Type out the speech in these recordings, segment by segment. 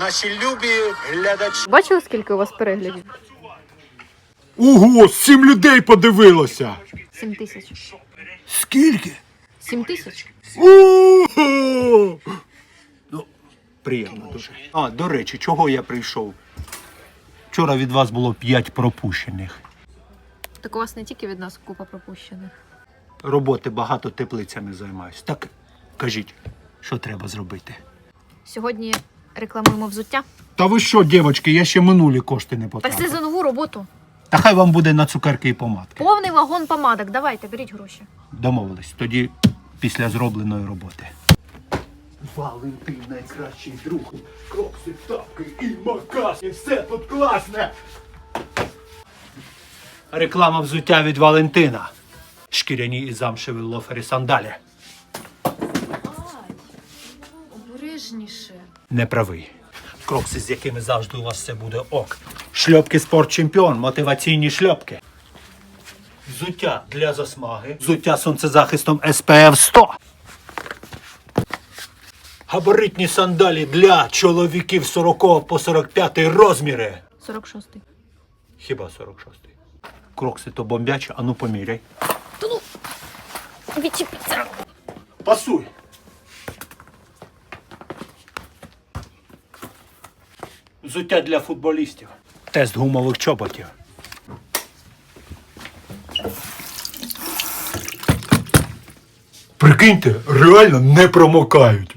Наші любі глядачі. Бачили, скільки у вас переглядів? Ого, сім людей подивилося. Сім тисяч. Скільки? Сім тисяч? Ого! Ну, приємно дуже. А, до речі, чого я прийшов? Вчора від вас було п'ять пропущених. Так у вас не тільки від нас купа пропущених. Роботи багато теплицями займаюсь. Так кажіть, що треба зробити? Сьогодні рекламуємо взуття. Та ви що, дівчатки, я ще минулі кошти не Так потратив. за нову роботу. Та хай вам буде на цукерки і помадки. Повний вагон помадок. Давайте, беріть гроші. Домовились. Тоді після зробленої роботи. Валентин найкращий друг. Крокси, тапки і макас. І все тут класне. Реклама взуття від Валентина. Шкіряні і замшеві лофери сандалі. Обережніше. Неправий. Крокси, з якими завжди у вас все буде ок. Шльопки спортчемпіон, мотиваційні шльопки. Взуття для засмаги. Взуття сонцезахистом SPF 100. Габаритні сандалі для чоловіків 40 по 45 розміри. 46-й. Хіба 46? Крокси то бомбячі, а ну поміряй. Відчепіться. Пасуй. Взуття для футболістів. Тест гумових чоботів. Прикиньте, реально не промокають.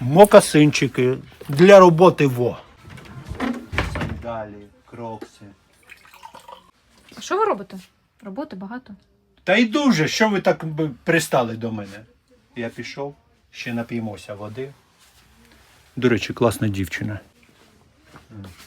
Мокасинчики для роботи во. Сандалі, крокси. А що ви робите? Роботи багато. Та й дуже, що ви так би пристали до мене? Я пішов, ще нап'ємося води. До речі, класна дівчина. Mm.